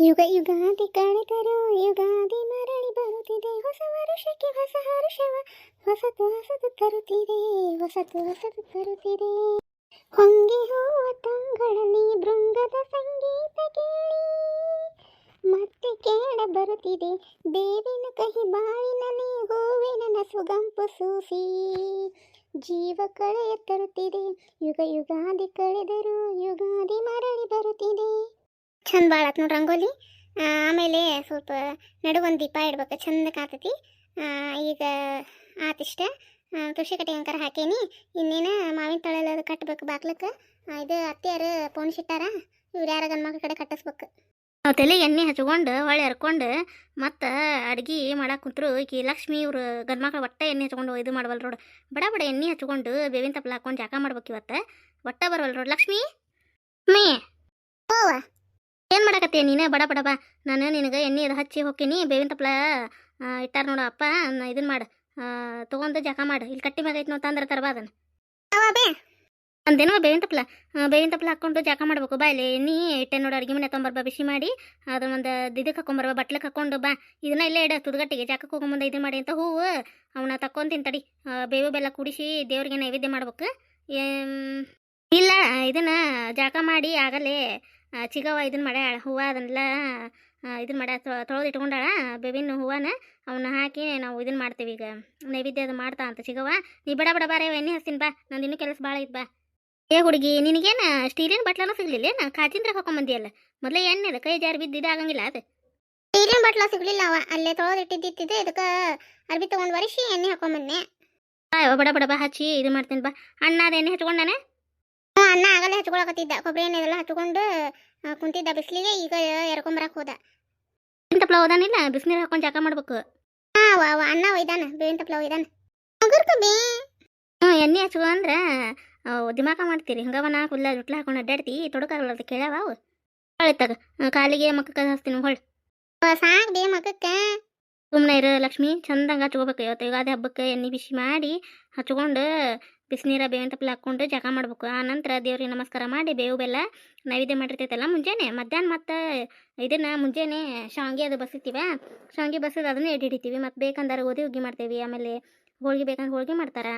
ಯುಗ ಯುಗಾದಿ ಕಳೆದರು ಯುಗಾದಿ ಮರಳಿ ಬರುತ್ತಿದೆ. ಹೊಸ ವರುಷಕ್ಕೆ ಹೊಸ ಹರುಷವ, ಹೊಸತು ಹೊಸತು ತರುತ್ತಿದೆ, ಹೊಸತು ಹೊಸತು ತರುತ್ತಿದೆ. ಹೊಂಗೆ ಹೂವ ತಂಗಳಲ್ಲಿ ಭೃಂಗದ ಸಂಗೀತ ಕೇಳಿ, ಮತ್ತೆ ಕೇಳ ಬರುತ್ತಿದೆ. ಬೇವಿನ ಕಹಿ ಬಾಳಿನಲ್ಲಿ ಹೂವಿನ ನಸುಗಂಪು ಸೂಸಿ, ಜೀವ ಕಳೆಯ ತರುತ್ತಿದೆ. ಯುಗ ಯುಗಾದಿ ಕಳೆದರು ಯುಗಾದಿ ಮರಳಿ ಬರುತ್ತಿದೆ. ಚಂದ ಭಾಳ ಆತು ನೋಡಿ ರಂಗೋಲಿ. ಆಮೇಲೆ ಸ್ವಲ್ಪ ನಡುಗೊಂದು ದೀಪ ಇಡ್ಬೇಕು, ಚಂದ ಕಾತತಿ. ಈಗ ಆತಿಷ್ಟ ತುಳಸಿ ಕಟ್ಟಿ ಅಂಕರ ಹಾಕೇನಿ. ಇನ್ನೇನು ಮಾವಿನ ತೊಳೆಲ್ಲ ಅದು ಕಟ್ಬೇಕು ಬಾಗ್ಲಕ್ಕೆ ಇದು ಅತ್ತೆಯಾರು ಪೋಣಿಸಿಟ್ಟಾರ ಇವ್ರು ಯಾರ ಗಂಡ್ಮಕ್ಳ ಕಡೆ ಕಟ್ಟಿಸ್ಬೇಕು. ನಾವು ತಲೆ ಎಣ್ಣೆ ಹಚ್ಕೊಂಡು ಹೊಳೆ ಹರ್ಕೊಂಡು, ಮತ್ತು ಅಡ್ಗೆ ಮಾಡಕ್ಕೆ ಕುಂತ್ರು, ಈಕಿ ಲಕ್ಷ್ಮಿ ಇವ್ರು ಗಂಡ್ಮಕ್ಳು ಒಟ್ಟ ಎಣ್ಣೆ ಹಚ್ಕೊಂಡು ಇದು ಮಾಡಬಲ್ಲ ರೋಡ್ ಬಡ ಬಡ ಎಣ್ಣೆ ಹಚ್ಕೊಂಡು ಬೇವಿನ ತಪ್ಪಲ ಹಾಕೊಂಡು ಜಾಕ ಮಾಡ್ಬೇಕು ಇವತ್ತು. ಒಟ್ಟ ಬರವಲ್ಲ ರೋಡ್ ಲಕ್ಷ್ಮಿ. ಮೇ ಓವ ಏನು ಮಾಡಕತ್ತೀಯ ನೀನೇ ಬಡ ಬಡ ಬಾ. ನಾನು ನಿನಗೆ ಎಣ್ಣೆ ಇದು ಹಚ್ಚಿ ಹೋಗ್ತೀನಿ ಬೇವಿನ ತಪ್ಪಲ ಇಟ್ಟಾರ ನೋಡು ಅಪ್ಪ ಇದನ್ನ ಮಾಡು. ತೊಗೊಂಡು ಜಾಕ ಮಾಡು. ಇಲ್ಲಿ ಕಟ್ಟಿ ಮ್ಯಾಗ ಐತಿ ನೋ ತಂದ್ರೆ ತರಬಾ ಅದನ್ನು. ಬೇ. ಅಂದೇನೋ ಬೇವಿನ ತಪ್ಪಲ ಬೇವಿನ ತಪ್ಪಲ ಹಾಕ್ಕೊಂಡು ಜಾಕ ಮಾಡ್ಬೇಕು. ಬಾ ಇಲ್ಲಿ ಎಣ್ಣೆ ಇಟ್ಟೆ ನೋಡು ಅಡುಗೆ ಮನೆ ತೊಂಬರ್ಬಾ ಬಿಸಿ ಮಾಡಿ. ಅದನ್ನ ಒಂದು ಇದಕ್ಕೆ ಹಾಕೊಂಬರ್ಬಾ ಬಟ್ಲಕ್ಕೆ ಹಾಕೊಂಡು ಬಾ. ಇದನ್ನ ಇಲ್ಲೇ ಇಡ ತುದ್ಗಟ್ಟಿಗೆ. ಜಾಕಕ್ಕೆ ಹೋಗೊಂಬಂದು ಇದು ಮಾಡಿ ಅಂತ ಹೂವು. ಅವನ್ನ ತಕ್ಕೊಂತೀನಿ ತಡಿ. ಬೇವು ಬೆಲ್ಲ ಕುಡಿಸಿ ದೇವ್ರಿಗೆ ನೈವೇದ್ಯ ಮಾಡ್ಬೇಕು. ಇಲ್ಲ ಇದನ್ನ ಜಾಕ ಮಾಡಿ ಆಗಲೇ ಆ, ಚಿಗವ್ವ ಇದನ್ನ ಮಾಡ್ಯಾಳ ಹೂವು ಅದನ್ನೆಲ್ಲ ಇದನ್ನ ಮಾಡ್ಯಾ ತೊಳೆದು ಇಟ್ಕೊಂಡಾಳ ಬೇವಿನ ಹೂವನ ಅವನ್ನ ಹಾಕಿ ನಾವು ಇದನ್ನ ಮಾಡ್ತೀವಿ ಈಗ. ನೈವೇದ್ಯ ಅದು ಮಾಡ್ತಾ ಅಂತ ಚಿಗವ ನೀ ಬಡ ಬಡ ಬಾರೆ ಎಣ್ಣೆ ಹಸ್ತೀನಿ ಬಾ ನಂದು ಇನ್ನೂ ಕೆಲಸ ಭಾಳ ಐತ್ ಬಾ. ಏ ಹುಡುಗಿ ನಿನಗೇನ ಸ್ಟೀಲಿನ ಬಟ್ಲನೂ ಸಿಗ್ಲಿಲ್ಲ ಕಾಚಿಂದ್ರ ಹಾಕೊಂಬಂದಿಯಲ್ಲ? ಮೊದಲೇ ಎಣ್ಣೆ ಅದ ಕೈ ಜಾರಿ ಬಿದ್ದು ಇದಾಗಂಗಿಲ್ಲ ಅದು. ಸ್ಟೀಲಿನ ಬಟ್ಲ ಸಿಗ್ಲಿಲ್ಲ ಅವ ಅಲ್ಲೇ ತೊಳೆದು ಇಟ್ಟಿದ್ದಿತ್ತಿದೆ ಇದಕ್ಕೆ ಅರ್ಬಿ ತೊಗೊಂಡು ವರಿಸಿ ಎಣ್ಣೆ ಹಾಕೊಂಬಂದೆ. ಬಡ ಬಡ ಬಾ ಹಚ್ಚಿ ಇದು ಮಾಡ್ತೀನಿ ಬಾ. ಅಣ್ಣ ಅದು ಎಣ್ಣೆ ಹಚ್ಕೊಂಡಾನೆ? ಹ್ಞೂ ಅಣ್ಣ ಆಗಲೇ ಹಚ್ಕೊಳಕತ್ತಿದ್ದ. ಕೊಬ್ಬರಿ ಎಣ್ಣೆ ಎಲ್ಲ ಹಚ್ಕೊಂಡು ಕುಂತಿದ್ದ ಬಿಸಿಲಿಗೆ ಈಗ ಎರ್ಕೊಂಬರಕ್ಕೆ ಹೋದ. ಬೇವಿನ ತಪ್ಲ ಹೋದಾನಿಲ್ಲ ಬಿಸಿನೀರು ಹಾಕೊಂಡು ಜಾಕ ಮಾಡ್ಬೇಕು? ಹಾಂ ವಾ ಅಣ್ಣ ಒಯ್ದಾನ ಬೇವಿನ ಪ್ಲಾವ್ ಒಯ್ದಾನ. ಬೇ ಹ್ಞೂ ಎಣ್ಣೆ ಅವು ದಿಮಾಕ ಮಾಡ್ತೀರಿ. ಹಂಗವನ ನಾ ಹುಲ್ಲ ಜುಟ್ಲ ಹಾಕೊಂಡು ಅಡ್ಡಾಡ್ತಿ ತೊಡಕಾರಲ್ಲ ಅದು ಕೇಳ್ಯಾವ ಅವು. ಹೊಳಿತಾಗ ಕಾಲಿಗೆ ಮಕ್ಕಕ್ಕೆ ಹಚ್ತೀನಿ ಹೊಳ್. ಸಾಕು ಬೇ ಮಕ್ಕಕ್ಕೆ. ಸುಮ್ಮನೆ ಇರು ಲಕ್ಷ್ಮಿ ಚಂದಂಗೆ ಹಚ್ಕೋಬೇಕು. ಇವತ್ತು ಯುಗಾದಿ ಹಬ್ಬಕ್ಕೆ ಎಣ್ಣೆ ಬಿಸಿ ಮಾಡಿ ಹಚ್ಕೊಂಡು ಬಿಸಿನೀರ ಬೇವಿನ ತಪ್ಪಲ ಹಾಕ್ಕೊಂಡು ಜಗ ಮಾಡ್ಬೇಕು. ಆ ನಂತರ ದೇವ್ರಿಗೆ ನಮಸ್ಕಾರ ಮಾಡಿ ಬೇವು ಬೆಲ್ಲ ನೈವೇದ್ಯ ಮಾಡಿರ್ತೈತಲ್ಲ ಮುಂಜಾನೆ. ಮಧ್ಯಾಹ್ನ ಮತ್ತು ಇದನ್ನ ಮುಂಜಾನೆ ಶಾವಿಗೆ ಅದು ಬಸಿತೀವ. ಶಾವಿಗೆ ಬಸದು ಅದನ್ನ ಎಡೆ ಹಿಡಿತೀವಿ. ಮತ್ತು ಬೇಕಂದ್ರೆ ಓದಿ ಹುಗ್ಗಿ ಮಾಡ್ತೇವೆ. ಆಮೇಲೆ ಹೋಳಿಗೆ ಬೇಕಂದ್ರೆ ಹೋಳಿಗೆ ಮಾಡ್ತಾರೆ.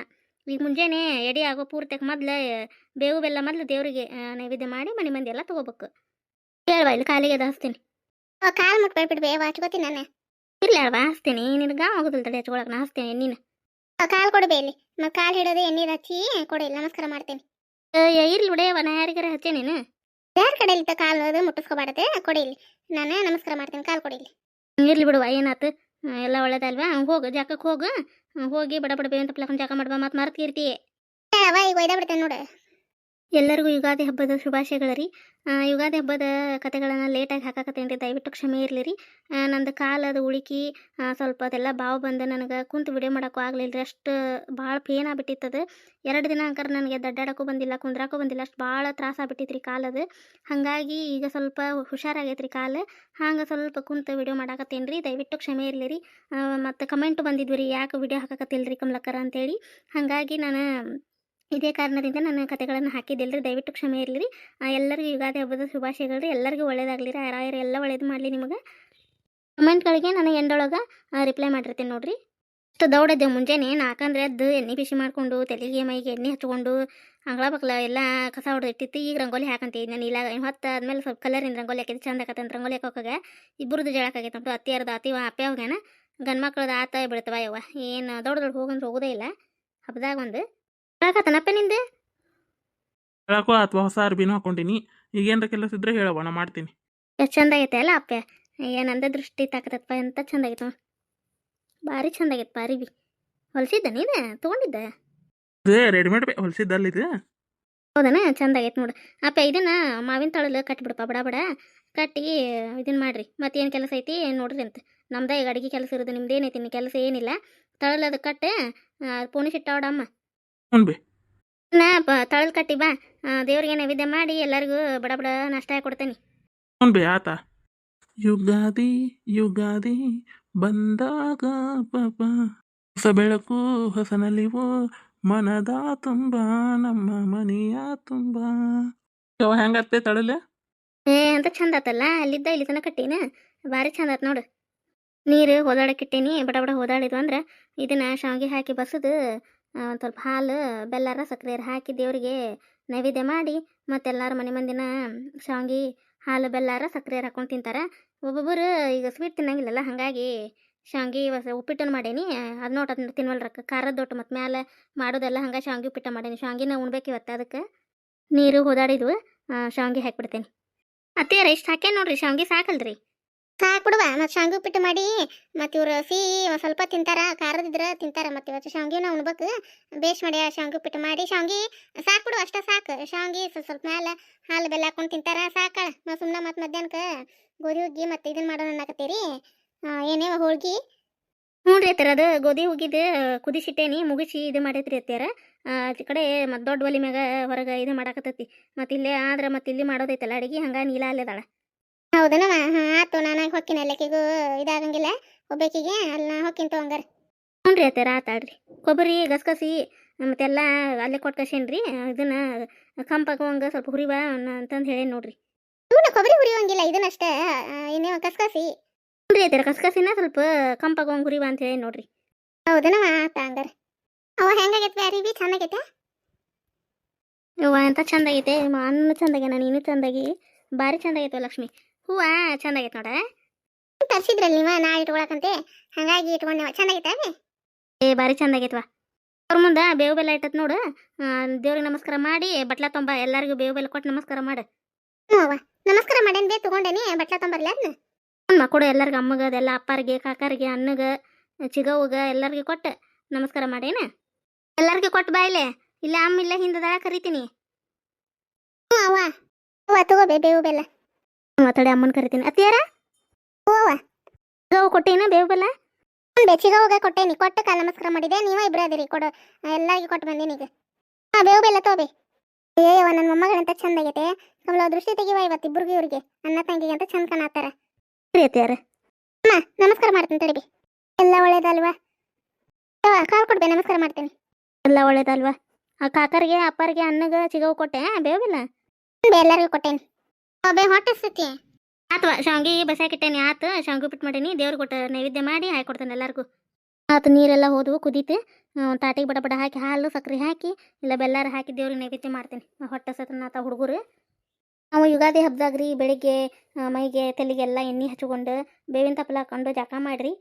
ಈಗ ಮುಂಜಾನೆ ಎಡೆ ಆಗೋ ಪೂರ್ತಕ್ಕೆ ಮೊದಲು ಬೇವು ಬೆಲ್ಲ ಮೊದಲು ದೇವರಿಗೆ ನೈವೇದ್ಯ ಮಾಡಿ ಮನೆ ಮಂದಿ ಎಲ್ಲ ತಗೋಬೇಕು. ಹೇಳ್ವಾ ಇಲ್ಲಿ ಕಾಲಿಗೆ ಅದು ಹಚ್ತೀನಿ. ಕಾಲು ಮುಟ್ಬೇಡ್ಬಿಡ್ಬೇ ಹಚ್ಕೋತೀನಿ ನಾನು. ಇರ್ಲಿ ಅಲ್ವಾ ಹಚ್ತೀನಿ. ನಿನಗೆ ಆಗೋದಿಲ್ಲ ತಡೆ ಹಚ್ಕೊಳಕ್ಕೆ ನಾ ಹಸ್ತೀನಿ ನೀನು. ಕಾಲು ಕೊಡಬೇ ಇಲ್ಲಿ. ಮತ್ತು ಕಾಲು ಹಿಡೋದು ಎಣ್ಣೆ ಹಚ್ಚಿ ಕೊಡಿ ನಮಸ್ಕಾರ ಮಾಡ್ತೇನೆ. ಇರ್ಲಿ ಬಿಡೇವ ನಾ ಯಾರಿಗಾರ ಹಚ್ಚೆ ನೀನು? ಯಾರ ಕಡೆ ಇಲ್ತ ಕಾಲು ಅದು ಮುಟ್ಟಿಸ್ಕೊಬಾರದೆ? ಕೊಡಿ ಇಲ್ಲಿ. ನಾನು ನಮಸ್ಕಾರ ಮಾಡ್ತೀನಿ ಕಾಲು ಕೊಡಿ ಇಲ್ಲಿ. ಇರ್ಲಿ ಬಿಡುವ ಏನಾತು? ಎಲ್ಲ ಒಳ್ಳೇದಲ್ವಾ? ಹೋಗು ಜಾಕಕ್ಕೆ ಹೋಗು. ಹೋಗಿ ಬಡ ಬಡ ಬೇವಂತ ತಪ್ಪಲಕೊಂಡು ಜಾಕ ಮಾಡ್ಬಾ ಮತ್ತು ಮರ್ತಿರ್ತಿ ಈಗ ಒಯ್ದ ಬಿಡ್ತೇನೆ ನೋಡು. ಎಲ್ಲರಿಗೂ ಯುಗಾದಿ ಹಬ್ಬದ ಶುಭಾಶಯಗಳು ರೀ ಯುಗಾದಿ ಹಬ್ಬದ ಕಥೆಗಳನ್ನು ಲೇಟಾಗಿ ಹಾಕಾಕತ್ತೇನೆ ರೀ ದಯವಿಟ್ಟು ಕ್ಷಮೆ ಇರಲಿ ರೀ ನಂದು ನಂದು ಕಾಲದ ಉಳುಕಿ ಸ್ವಲ್ಪ ಅದೆಲ್ಲ ಬಾವು ಬಂದು ನನಗೆ ಕುಂತು ವಿಡಿಯೋ ಮಾಡೋಕ್ಕೂ ಆಗಲಿಲ್ಲ ರೀ ಅಷ್ಟು ಭಾಳ ಪೇನ್ ಆಗ್ಬಿಟ್ಟಿತ್ತದು. ಎರಡು ದಿನ ಅಂಕರ್ ನನಗೆ ದಡ್ಡಾಡೋಕ್ಕೂ ಬಂದಿಲ್ಲ, ಕುಂದ್ರಾಕೂ ಬಂದಿಲ್ಲ. ಅಷ್ಟು ಭಾಳ ತ್ರಾಸ ಆಗ್ಬಿಟ್ಟಿತ್ತು ರೀ ಕಾಲದು. ಹಾಗಾಗಿ ಈಗ ಸ್ವಲ್ಪ ಹುಷಾರಾಗೈತೆ ರೀ ಕಾಲು. ಹಂಗೆ ಸ್ವಲ್ಪ ಕುಂತು ವಿಡಿಯೋ ಮಾಡಾಕತ್ತೇನೆ ರೀ ದಯವಿಟ್ಟು ಕ್ಷಮೆ ಇರಲಿ ರೀ ಮತ್ತು ಕಮೆಂಟ್ ಬಂದಿದ್ವಿ ರೀ ಯಾಕೆ ವಿಡಿಯೋ ಹಾಕಾಕತ್ತಿಲ್ಲ ರೀ ಕಮಲಕ್ಕರ ಅಂತೇಳಿ. ಹಾಗಾಗಿ ನಾನು ಇದೇ ಕಾರಣದಿಂದ ನಾನು ಕತೆಗಳನ್ನು ಹಾಕಿದ್ದಿಲ್ಲ ದಯವಿಟ್ಟು ಕ್ಷಮೆ ಇರಲಿ ಎಲ್ಲರಿಗೂ ಯುಗಾದಿ ಹಬ್ಬದ ಶುಭಾಶಯಗಳು ಎಲ್ಲರಿಗೂ ಒಳ್ಳೇದಾಗಲಿ ರೀ ಎಲ್ಲ ಒಳ್ಳೇದು ಮಾಡಲಿ ನಿಮಗೆ. ಕಮೆಂಟ್ಗಳಿಗೆ ನಾನು ಎಂಡೊಳಗೆ ರಿಪ್ಲೈ ಮಾಡಿರ್ತೀನಿ ನೋಡಿರಿ. ಅಷ್ಟು ದೌಡದ್ದೆ ಮುಂಜಾನೆ. ನಾಲ್ಕಂದ್ರೆ ಅದು ಎಣ್ಣೆ ಬಿಸಿ ಮಾಡಿಕೊಂಡು, ತಲೆಗೆ ಮೈಗೆ ಎಣ್ಣೆ ಹಚ್ಕೊಂಡು, ಅಂಗಳ ಬಕ್ಲ ಎಲ್ಲ ಕಸ ಹೊಡೆದು ಇಟ್ಟಿತ್ತು. ಈಗ ರಂಗೋಲಿ ಹಾಕಂತೀನಿ ನಾನು ಇಲ್ಲ ಹೊತ್ತು ಆದಮೇಲೆ ಸ್ವಲ್ಪ ಕಲರಿನ ರಂಗೋಲಿ ಹಾಕಿದ್ದು. ಚಂದ ಆಕತ್ತಂತ. ರಂಗೋಲಿ ಹಾಕೋಕಾಗ ಇಬ್ಬರದ್ದು ಜಳಕಾಗೈತೆ ನೋಡ್ರಿ. ಅತ್ತಿಯರ್ದು ಅತಿವ ಅಪ್ಪೆ ಹೋಗ್ಯಾನ ಗಂಡು ಮಕ್ಳದ್ದು ಆತ ಬಿಡ್ತವ ಯವ್ವ. ಏನು ದೊಡ್ಡ ದೊಡ್ಡ ಹೋಗಂದ್ರೆ ಹೋಗೋದೇ ಇಲ್ಲ. ಹಬ್ಬದಾಗ ಒಂದು ಹಾಕತ್ತನಪ್ಪ ನಿಂದೆ? ಹೇಳಕ್ಕೂ ಅಥವಾ ಹೊಸ ಅರ್ಬಿನೂ ಹಾಕೊಂಡೀನಿ. ಈಗೇನ್ರ ಕೆಲಸ ಇದ್ರೆ ಹೇಳವ್ವ ನಾ ಮಾಡ್ತೀನಿ. ಎಷ್ಟು ಚಂದ ಆಗೈತೆ ಅಲ್ಲ ಅಪ್ಪ? ಏನಂದ ದೃಷ್ಟಿ ತಾಕತ್ತಪ್ಪ ಎಂತ ಚಂದ ಆಗೈತೆ ನೋಡು. ಭಾರಿ ಚಂದ ಆಗೈತೆ ಭಾರಿ ಬಿ ಹೊಲ್ಸಿದ್ದ ನೀನು? ತಗೊಂಡಿದ್ದೆ? ಇದು ರೆಡಿಮೇಡ್ ಹೊಲ್ಸಿದ್ದಲ್ಲ ಇದು. ಹೌದನ? ಚಂದ ಆಗೈತೆ ನೋಡು. ಅಪ್ಪ ಇದನ್ನ ಮಾವಿನ ತಳಲು ಕಟ್ಬಿಡಪ್ಪ ಬಡ ಬಡ. ಕಟ್ಟಿ ಇದನ್ನ ಮಾಡ್ರಿ. ಮತ್ತೇನು ಕೆಲಸ ಐತಿ ನೋಡ್ರಿ ಅಂತ. ನಮ್ದ ಈಗ ಅಡಿಗೆ ಕೆಲಸ ಇರೋದು ನಿಮ್ದು ಏನೈತಿ ಇನ್ನು ಕೆಲಸ ಏನಿಲ್ಲ. ತಳಲು ಅದು ಕಟ್ಟೆ ಪೋಣಿ ಸಿಟ್ಟಾವಡಮ್ಮ ಹ್ಞೂ ಬೇ ನಾ ತಳಲು ಕಟ್ಟಿ ಬಾ. ಆ, ದೇವ್ರಿಗೆ ನೈವೇದ್ಯ ಮಾಡಿ ಎಲ್ಲರಿಗೂ ಬಡ ಬಡ ನಾಷ್ಟ ಕೊಡ್ತೇನೆ. ಹ್ಞೂ ಬೇ ಆತ. ಯುಗಾದಿ ಯುಗಾದಿ ಬಂದಾಗ ಪಾಪ ಹೊಸ ಬೆಳಕು ಹೊಸ ನಲಿವು ಮನದ ತುಂಬಾ ನಮ್ಮ ಮನೆಯ ತುಂಬಾ. ಯವ್ವ ಹೆಂಗತ್ತೆ ತಳಲೆ? ಏ ಅಂತ ಚಂದ ಆತಲ್ಲ ಅಲ್ಲಿದ್ದ ಇಲ್ಲಿ ತನಕ ಕಟ್ಟಿನ. ಭಾರಿ ಚಂದ ಆತ್ ನೋಡು. ನೀರು ಹೋದಾಡಕ್ಕಿಟ್ಟೇನಿ ಬಡ ಬಡ ಹೋದಾಡಿದ್ವು ಅಂದ್ರೆ ಇದನ್ನ ಶಾವಿಗೆ ಹಾಕಿ ಬಸದು ಒಂದು ಸ್ವಲ್ಪ ಹಾಲು, ಬೆಲ್ಲಾರ ಸಕ್ಕರೆ ಹಾಕಿ ದೇವರಿಗೆ ನೈವೇದ್ಯ ಮಾಡಿ ಮತ್ತೆಲ್ಲರೂ ಮನೆ ಮಂದಿನ ಶಾವಿಗೆ, ಹಾಲು, ಬೆಲ್ಲಾರ ಸಕ್ಕರೆ ಹಾಕೊಂಡು ತಿಂತಾರೆ. ಒಬ್ಬೊಬ್ಬರು ಈಗ ಸ್ವೀಟ್ ತಿನ್ನಂಗಿಲ್ಲಲ್ಲ, ಹಾಗಾಗಿ ಶಾವಿಗೆ ಹೊಸ ಉಪ್ಪಿಟ್ಟನ್ನು ಮಾಡೇನಿ. ಅದು ನೋಟ್ ಅದನ್ನ ತಿನ್ವಲ್ರಕ್ಕ ಖಾರದ ದೊಟ್ಟು ಮತ್ತು ಮ್ಯಾಲೆ ಮಾಡೋದೆಲ್ಲ ಹಂಗೆ ಶಾವಿಗೆ ಉಪ್ಪಿಟ್ಟು ಮಾಡೇನಿ. ಶಾವಿಗೆನ ಉಣ್ಬೇಕು ಇವತ್ತು ಅದಕ್ಕೆ. ನೀರು ಹೋದಾಡಿದ್ವು. ಶಾವಿಗೆ ಹಾಕ್ಬಿಡ್ತೇನೆ. ಅತ್ತೆಯರ ಇಷ್ಟು ಹಾಕೇನು ನೋಡ್ರಿ, ಶಾವಿಗೆ ಸಾಕಲ್ರಿ. ಸಾಕು ಕೊಡುವ. ಮತ್ತು ಶಾಂಗು ಪಿಟ್ಟು ಮಾಡಿ, ಮತ್ತು ಇವ್ರು ಸಿಹಿ ಸ್ವಲ್ಪ ತಿಂತಾರ ಖಾರದಿದ್ರೆ ತಿಂತಾರ ಮತ್ತು ಇವತ್ತು ಶಾವಿಗೆನ ಉಣ್ಬೇಕು. ಬೇಸ್ ಮಾಡಿ ಆ ಪಿಟ್ಟು ಮಾಡಿ ಶಾವಿಗೆ ಸಾಕು ಬಿಡು, ಅಷ್ಟೇ ಸಾಕು. ಶಾವಿಗೆ ಸ್ವಲ್ಪ ಸ್ವಲ್ಪ ಮ್ಯಾಲೆ ಹಾಲು ಬೆಲ್ಲ ಹಾಕೊಂಡು ತಿಂತಾರ, ಸಾಕಾಳ. ಮತ್ತು ಸುಮ್ಮನೆ ಮತ್ತು ಮಧ್ಯಾಹ್ನಕ್ಕೆ ಗೋಧಿ ಹುಗ್ಗಿ ಮತ್ತು ಇದನ್ನ ಮಾಡೋಣ ಅನ್ನಕತ್ತೀರಿ. ಏನೇವ ಹೋಳ್ಗಿ? ಹ್ಞೂ ರೀ ಅತ್ತರ ಅದು ಗೋಧಿ ಹುಗ್ಗಿದು ಕುದಿಸಿಟ್ಟೇನಿ, ಮುಗಿಸಿ ಇದು ಮಾಡೈತ್ರಿ ಅತ್ತಾರ ಆಚೆ ಕಡೆ ಮತ್ತು ದೊಡ್ಡ ಒಲಿ ಮ್ಯಾಗ ಹೊರಗೆ ಇದು ಮಾಡಾಕತ್ತೈತಿ. ಮತ್ತು ಇಲ್ಲೇ ಆದ್ರೆ ಮತ್ತು ಇಲ್ಲಿ ಮಾಡೋದೈತಲ್ಲ ಅಡಿಗೆ, ಹಂಗ ನೀಲ ಅಲ್ಲೇದಾಳ ಹೌದನವ ಹಾಂ ಆತು. ನಾನು ಹೊಕ್ಕಿನ ಅಲ್ಲಕ್ಕಿಗೂ ಇದಾಗಂಗಿಲ್ಲ. ಒಬ್ಬಾಕಿಗೆ ಅಲ್ಲಿ ಹೊಕ್ಕಿನ ತಗೊಂಗಾರ ಹ್ಞೂ ರೀ ಅತ್ಯಾರ ಆತಾಡ್ರಿ ಕೊಬ್ಬರಿ ಗಸಗಸಿ ಮತ್ತೆಲ್ಲ ಅಲ್ಲೇ ಕೊಟ್ಟು ಕಸೇನ್ರಿ ಇದನ್ನ ಕಂಪಾಗುವಂಗ ಸ್ವಲ್ಪ ಹುರಿವ ಅಂತಂದು ಹೇಳಿ ನೋಡ್ರಿ. ಹ್ಞೂ ಕೊಬ್ಬರಿ ಹುರಿಯೋಂಗಿಲ್ಲ ಇದನ್ನಷ್ಟೇ. ಇನ್ನೇ ಕಸ್ಕಸಿ ಹ್ಞೂ ರೀ ಅತ್ತಾರ ಕಸಕಸಿನ ಸ್ವಲ್ಪ ಕಂಪಾಗುವಂಗ ಹುರಿವ ಅಂತ ಹೇಳಿ ನೋಡ್ರಿ. ಹೌದನವ ಆತ ಹಂಗಾರ. ಅವ ಹೆಂಗಾಗೈತೆ ಬಿ ಚೆನ್ನಾಗೈತೆ? ಯವ್ವ ಅಂತ ಚಂದಾಗೈತೆ? ಅನ್ನ ಚಂದಾಗೆ ನಾನು ಇನ್ನೂ ಚಂದಾಗಿ. ಭಾರಿ ಚಂದಾಗೈತೆ ಲಕ್ಷ್ಮಿ. ಹೂವ? ಚಂದಾಗೈತೆ ನೋಡ. ತರ್ಸಿದ್ರಲ್ಲ ನೀವ? ನಾ ಇಟ್ಕೊಳಕಂತೆ. ಹಂಗಾಗಿ ಇಟ್ಕೊಂಡೆ ಚಂದಾಗೈತೆ ಅದೇ ಏ ಭಾರಿ ಚಂದಾಗೈತವ ಅವ್ರ ಮುಂದೆ ಬೇವು ಬೆಲ್ಲ ಇಟ್ಟತ್ ನೋಡು. ದೇವ್ರಿಗೆ ನಮಸ್ಕಾರ ಮಾಡಿ ಬಟ್ಲ ತೊಂಬ. ಎಲ್ಲರಿಗೂ ಬೇವು ಬೆಲ್ಲ ಕೊಟ್ಟು ನಮಸ್ಕಾರ ಮಾಡು. ಹ್ಞೂ ಅವ್ವ. ನಮಸ್ಕಾರ ಮಾಡೇನ್ ಬೇ? ತಗೊಂಡೇನಿ. ಬಟ್ಲ ತೊಂಬರ್ಲ ಅದನ್ನ ಹ್ಞೂ ಕೊಡು. ಎಲ್ಲರಿಗೂ ಅಮ್ಮಗ ಅದೆಲ್ಲ ಅಪ್ಪಾರಿಗೆ ಕಾಕಾರಿಗೆ ಅಣ್ಣಗ ಚಿಗವ್ಗ ಎಲ್ಲರಿಗೂ ಕೊಟ್ಟು ನಮಸ್ಕಾರ ಮಾಡೇನ? ಎಲ್ಲರಿಗೂ ಕೊಟ್ಟು ಬಾಯಿಲೆ ಇಲ್ಲ. ಅಮ್ಮ ಇಲ್ಲ ಹಿಂದದ ಕರಿತೀನಿ. ಹ್ಞೂ ಅವ್ವ. ಅವ್ವ ತಗೋಬೇ ಬೇವು ಬೆಲ್ಲ. ಮಾತಾಡಿ ಅಮ್ಮನ ಕರಿತೀನಿ. ಅತ್ತಿಯಾರ? ಓವಾ ಗೌ ಕೊಟ್ಟೇನ ಬೇವು ಬೆಲ್ಲ? ಬೆಚ್ಚಿಗೆ ಚಿಗವ್ಗ ಕೊಟ್ಟೇನಿ ಕೊಟ್ಟು ಕಾಲ ನಮಸ್ಕಾರ ಮಾಡಿದೆ. ನೀವ ಇಬ್ರ ಅದಿರಿ. ಕೊಡು. ಎಲ್ಲಾಗಿ ಕೊಟ್ಟು ಬಂದೀನಿ ಈಗ ಬೇವು ಬೆಲ್ಲ ತಗೋಬೇ. ಅಯ್ಯೋ ನನ್ನ ಮೊಮ್ಮಗಳಂತ ಚಂದ ಆಗೈತೆ. ಕಮಲ ದೃಷ್ಟಿ ತೆಗಿವ ಇವತ್ತು ಇಬ್ರಿಗೂ ಇವ್ರಿಗೆ. ಅಣ್ಣ ತಂಗಿಗೆ ಅಂತ ಚಂದ ಕಾಣತ್ತಾರ. ಪ್ರೀತಿಯಾರ ಅಮ್ಮ, ನಮಸ್ಕಾರ ಮಾಡ್ತೀನಿ ತಡಿಬಿ. ಎಲ್ಲ ಒಳ್ಳೇದಲ್ವಾ? ಕಾಲ್ ಕೊಡ್ಬೇ, ನಮಸ್ಕಾರ ಮಾಡ್ತೀನಿ. ಎಲ್ಲ ಒಳ್ಳೇದಲ್ವಾ? ಆ ಕಾಕರಿಗೆ, ಅಪ್ಪರಿಗೆ ಅನ್ನಗ ಚಿಗವು ಕೊಟ್ಟೆ ಬೇವಿಲ್ಲ ಎಲ್ಲರಿಗೂ ಕೊಟ್ಟೇನಿ. ಬೇ ಹೊಟ್ಟೆ ಸ್ಥಿತಿ ಆತ್ವಾ ಶಾವ್ಗಿ ಬಸಾಕಿಟ್ಟೇನಿ ಆತು ಶಾವ್ಗಿ ಉಪ್ಪಿಟ್ಟು ಮಾಡೀನಿ, ದೇವ್ರಿಗೆ ಕೊಟ್ಟ ನೈವೇದ್ಯ ಮಾಡಿ ಹಾಕಿ ಕೊಡ್ತೇನೆ ಎಲ್ಲರಿಗೂ. ಆತ ನೀರೆಲ್ಲ ಹೋದವು, ಕುದೀತು ತಾಟಿಗೆ ಬಡ ಬಡ ಹಾಕಿ, ಹಾಲು ಸಕ್ಕರೆ ಹಾಕಿ, ಇಲ್ಲ ಬೆಲ್ಲಾರ ಹಾಕಿ ದೇವ್ರಿಗೆ ನೈವೇದ್ಯ ಮಾಡ್ತೀನಿ. ಹೊಟ್ಟೆ ಸತನ ಆತ ಹುಡುಗರು. ನಾವು ಯುಗಾದಿ ಹಬ್ಬದಾಗ ರೀ ಬೆಳಿಗ್ಗೆ ಆ, ಮೈಗೆ ತಲೆಗೆಲ್ಲ ಎಣ್ಣೆ ಹಚ್ಕೊಂಡು ಬೇವಿನ ತಪ್ಪಲ ಹಾಕೊಂಡು ಜಳಕ ಮಾಡಿರಿ.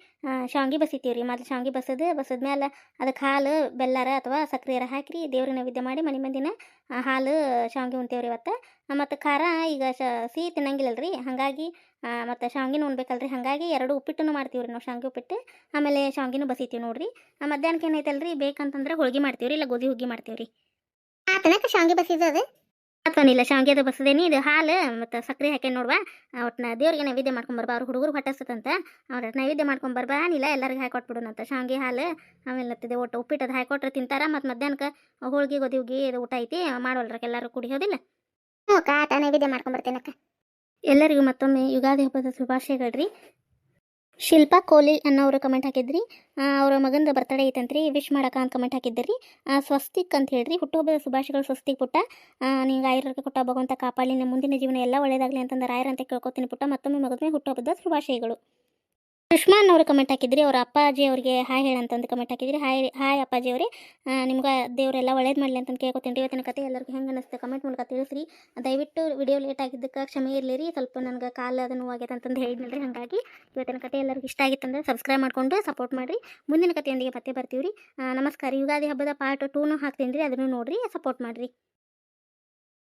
ಶಾವ್ಗೆ ಬಸಿತೀವಿ ರೀ ಮೊದಲು ಶಾವ್ಗೆ ಬಸದು ಬಸದ ಮೇಲೆ ಅದಕ್ಕೆ ಹಾಲು ಬೆಲ್ಲಾರ ಅಥವಾ ಸಕ್ಕರೆಯರ ಹಾಕಿರಿ. ದೇವ್ರಿಗೆ ನೈವೇದ್ಯ ಮಾಡಿ ಮನೆ ಮಂದಿನ ಆ, ಹಾಲು ಶಾಂಗಿ ಉಣ್ತೇವ್ರಿ ಇವತ್ತು. ಮತ್ತು ಖಾರ ಈಗ ಶ ಸಿಹಿ ತಿನ್ನಂಗಿಲ್ಲ ರೀ ಹಾಗಾಗಿ ಮತ್ತು ಶಾವ್ಗಿನ ಉಣ್ಬೇಕಲ್ರಿ. ಹಾಗಾಗಿ ಎರಡು ಉಪ್ಪಿಟ್ಟನ್ನು ಮಾಡ್ತೀವಿ ರೀ ನಾವು ಶಾವ್ಗೆ ಉಪ್ಪಿಟ್ಟು. ಆಮೇಲೆ ಶಾವ್ಗಿನೂ ಬಸಿತೀವಿ ನೋಡ್ರಿ. ಆ, ಮಧ್ಯಾಹ್ನಕ್ಕೆ ಏನೈತಲ್ರಿ ಬೇಕಂತಂದ್ರೆ ಹೋಳ್ಗೆ ಮಾಡ್ತೀವಿ ರೀ ಇಲ್ಲ ಗೋಧಿ ಹುಗ್ಗಿ ಮಾಡ್ತೀವಿ ರೀ ಶಾಂಗಿ ಬಸಿದ ಬಸಿದದು ಅಥವಾ ಶಾವ್ಗೆ ಅದು ಬಸದೇನಿ ಇದು ಹಾಲು ಮತ್ತು ಸಕ್ಕರೆ ಹಾಕಿ ನೋಡ್ವಾ? ಒಟ್ಟಿನ ದೇವ್ರಿಗೆ ನೈವೇದ್ಯ ಮಾಡ್ಕೊಂಬರ್ಬಾ ಅವ್ರ ಹುಡುಗರು ಹೊಟ್ಟಸ್ತಂತ ಅವ್ರ ನೈವೇದ್ಯ ಮಾಡ್ಕೊಂಬರ್ಬಾ ಇಲ್ಲ ಎಲ್ಲರಿಗೆ ಹಾಕೊಟ್ಬಿಡೋಣಂತ ಶಾವಿಗೆ ಹಾಲು ಆಮೇಲೆ ಮತ್ತಿದೆ ಒಟ್ಟು ಉಪ್ಪಿಟ್ಟು ಅದು ಹಾಕೊಟ್ರೆ ತಿಂತಾರ. ಮತ್ತು ಮಧ್ಯಾಹ್ನಕ್ಕೆ ಹೋಳ್ಗೆ ಗೋಧಿ ಹುಗ್ಗಿ ಇದು ಊಟ ಐತಿ. ಮಾಡೋಲ್ರಕ್ಕೆ ಎಲ್ಲರೂ ಕುಡಿಯೋದಿಲ್ಲ ಹ್ಞೂ ಕಾಟ ನೈವೇದ್ಯ ಮಾಡ್ಕೊಂಬರ್ತೇನಕ್ಕ ಎಲ್ಲರಿಗೂ ಮತ್ತೊಮ್ಮೆ ಯುಗಾದಿ ಹಬ್ಬದ ಶುಭಾಶಯಗಳ್ರಿ. ಶಿಲ್ಪಾ ಕೋಲಿ ಅನ್ನೋರು ಕಮೆಂಟ್ ಹಾಕಿದ್ರಿ. ಅವರ ಮಗಂದು ಬರ್ತಡೇ ಐತಂತ್ರಿ ವಿಶ್ ಮಾಡಕ ಅಂತ ಕಮೆಂಟ್ ಹಾಕಿದ್ರಿ. ಸ್ವಸ್ತಿಕ್ ಅಂತ ಹೇಳ್ರಿ, ಹುಟ್ಟುಹಬ್ಬದ ಶುಭಾಶಯಗಳು ಸ್ವಸ್ತಿಕ್ ಪುಟ್ಟ. ನಿಂಗೆ ಆಯುರ್ವೇದ ಕೊಟ್ಟ ಭಗವಂತ ಕಾಪಾಡಲಿ ನಿಮ್ಮ ಮುಂದಿನ ಜೀವನ ಎಲ್ಲ ಒಳ್ಳೇದಾಗಲಿ ಅಂತಂದ್ರೆ ರಾಯರ್ ಅಂತ ಕೇಳ್ಕೊತೀನಿ ಪುಟ್ಟ. ಮತ್ತೊಮ್ಮೆ ಮಗದ್ಮೆ ಹುಟ್ಟುಹಬ್ಬದ ಶುಭಾಶಯಗಳು. ಸುಷ್ಮಾನ್ ಅವರು ಕಮೆಂಟ್ ಹಾಕಿದ್ರಿ, ಅವ್ರ ಅಪ್ಪಾಜಿ ಅವರಿಗೆ ಹಾಯ್ ಹೇಳಂತಂದು ಕಮೆಂಟ್ ಹಾಕಿದ್ರಿ. ಹಾಯ್ ಹಾಯ್ ಅಪ್ಪಾಜಿ ಅವರೇ. ನಿಮ್ಗೆ ದೇವರೆಲ್ಲ ಒಳ್ಳೇದು ಮಾಡಲಿ ಅಂತ ಕೇಳ್ಕೊತೀನಿ. ಇವತ್ತಿನ ಕತೆ ಎಲ್ಲರಿಗೂ ಹೆಂಗೆ ಅನಿಸುತ್ತೆ ಕಮೆಂಟ್ ಮೂಲಕ ತಿಳಿಸ್ರಿ. ದಯವಿಟ್ಟು ವಿಡಿಯೋ ಲೇಟ್ ಆಗಿದ್ದಕ್ಕೆ ಕ್ಷಮೆ ಇರಲಿ ರೀ ಸ್ವಲ್ಪ ನನಗೆ ಕಾಲು ಅದು ನೋವಾಗ್ಯದ ಅಂತಂದು ಹೇಳಿದ್ನಲ್ರಿ. ಹಾಗಾಗಿ ಇವತ್ತಿನ ಕತೆ ಎಲ್ಲರಿಗೂ ಇಷ್ಟ ಆಗಿತ್ತಂದ್ರೆ ಸಬ್ಸ್ಕ್ರೈಬ್ ಮಾಡಿಕೊಂಡು ಸಪೋರ್ಟ್ ಮಾಡಿರಿ. ಮುಂದಿನ ಕತೆಯೊಂದಿಗೆ ಮತ್ತೆ ಬರ್ತೀವಿ ರೀ ನಮಸ್ಕಾರ. ಯುಗಾದಿ ಹಬ್ಬದ ಪಾರ್ಟ್ ಟೂನು ಹಾಕ್ತೀನಿ ರೀ ಅದನ್ನು ನೋಡಿರಿ ಸಪೋರ್ಟ್ ಮಾಡಿರಿ.